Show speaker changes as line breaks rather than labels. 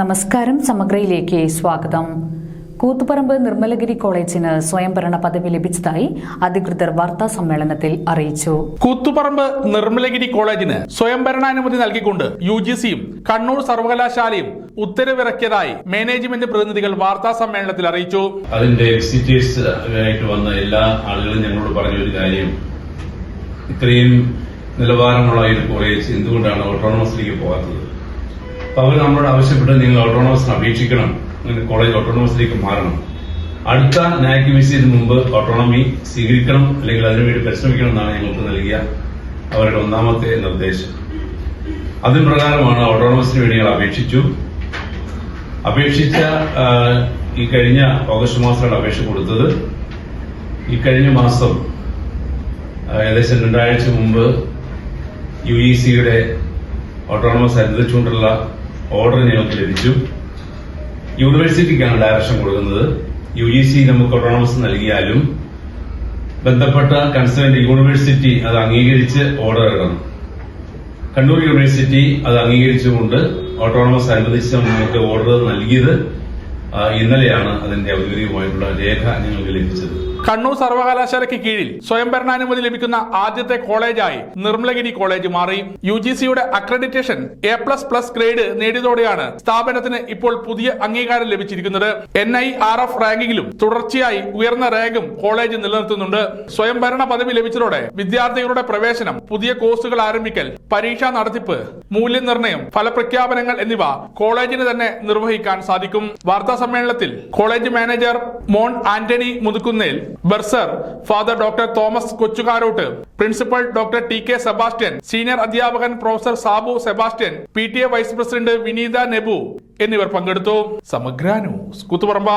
നമസ്കാരം സമഗ്രയിലേക്ക് സ്വാഗതം. കൂത്തുപറമ്പ് നിർമ്മലഗിരി കോളേജിന് സ്വയംഭരണ പദവി ലഭിച്ചതായി അധികൃതർ വാർത്താ സമ്മേളനത്തിൽ അറിയിച്ചു.
കൂത്തുപറമ്പ് നിർമ്മലഗിരി കോളേജിന് സ്വയംഭരണാനുമതി നൽകിക്കൊണ്ട് യു ജി സിയും കണ്ണൂർ സർവകലാശാലയും ഉത്തരവിറക്കിയതായി മാനേജ്മെന്റ് പ്രതിനിധികൾ വാർത്താ സമ്മേളനത്തിൽ അറിയിച്ചു.
അതിന്റെ വിസിറ്റേഴ്സ് ആയിട്ട് വന്ന എല്ലാ ആളുകളും ഞങ്ങളോട് പറഞ്ഞ ഒരു കാര്യം. ഇത്രയും നിലവാരമുള്ള ഒരു കോളേജ് എന്തുകൊണ്ടാണ് ഓട്ടോണമസിലേക്ക് പോകാത്തത്? അപ്പൊ അവർ നമ്മളോട് ആവശ്യപ്പെട്ട് നിങ്ങൾ ഓട്ടോണമസിന് അപേക്ഷിക്കണം. അങ്ങനെ കോളേജ് ഓട്ടോണമസിലേക്ക് മാറണം. അടുത്ത നാക് വിസിന് മുമ്പ് ഓട്ടോണമി സ്വീകരിക്കണം. അല്ലെങ്കിൽ അതിനുവേണ്ടി പരിശ്രമിക്കണം എന്നാണ് ഞങ്ങൾക്ക് നൽകിയ അവരുടെ ഒന്നാമത്തെ നിർദ്ദേശം. അതിന് പ്രകാരമാണ് ഓട്ടോണമസിന് വേണ്ടി ഞങ്ങൾ അപേക്ഷിച്ചു. അപേക്ഷിച്ച ഈ കഴിഞ്ഞ ഓഗസ്റ്റ് മാസത്തിലാണ് അപേക്ഷ കൊടുത്തത്. ഈ കഴിഞ്ഞ മാസം ഏകദേശം രണ്ടാഴ്ച മുമ്പ് യു ഇ സിയുടെ ഓട്ടോണമസ് അനുവദിച്ചുകൊണ്ടുള്ള ഓർഡർ ഞങ്ങൾക്ക് ലഭിച്ചു. യൂണിവേഴ്സിറ്റിക്കാണ് ഡയറക്ഷൻ കൊടുക്കുന്നത്. യു ജി സി നമുക്ക് ഓട്ടോണമസ് നൽകിയാലും ബന്ധപ്പെട്ട കൺസേൺഡ് യൂണിവേഴ്സിറ്റി അത് അംഗീകരിച്ച് ഓർഡർ ഇടണം. കണ്ണൂർ യൂണിവേഴ്സിറ്റി അത് അംഗീകരിച്ചുകൊണ്ട് ഓട്ടോണമസ് അനുവദിച്ച് നമുക്ക് ഓർഡർ നൽകിയത്. ഇന്നലെയാണ് അതിന്റെ ഔദ്യോഗികമായിട്ടുള്ള രേഖ ഞങ്ങൾക്ക് ലഭിച്ചത്.
കണ്ണൂർ സർവകലാശാലയ്ക്ക് കീഴിൽ സ്വയംഭരണാനുമതി ലഭിക്കുന്ന ആദ്യത്തെ കോളേജായി നിർമ്മലഗിരി കോളേജ് മാറി. യു ജി സിയുടെ accreditation A plus plus grade നേടിയതോടെയാണ് സ്ഥാപനത്തിന് ഇപ്പോൾ പുതിയ അംഗീകാരം ലഭിച്ചിരിക്കുന്നത്. എൻ ഐ ആർ എഫ് റാങ്കിങ്ങിലും തുടർച്ചയായി ഉയർന്ന റാങ്കും കോളേജ് നിലനിർത്തുന്നുണ്ട്. സ്വയംഭരണ പദവി ലഭിച്ചതോടെ വിദ്യാർത്ഥികളുടെ പ്രവേശനം പുതിയ കോഴ്സുകൾ ആരംഭിക്കൽ പരീക്ഷാ നടത്തിപ്പ് മൂല്യനിർണയം ഫലപ്രഖ്യാപനങ്ങൾ എന്നിവ കോളേജിന് തന്നെ നിർവഹിക്കാൻ സാധിക്കും. വാർത്താ സമ്മേളനത്തിൽ college manager Mon Antony Muthukunnel bursar father doctor Thomas Kochukarottu principal doctor T K Sebastian senior അധ്യാപകൻ professor Sabu Sebastian P T A vice president Vineetha Nebu എന്നിവർ പങ്കെടുത്തു. സമഗ്ര ന്യൂസ് കൂത്തുപറമ്പ.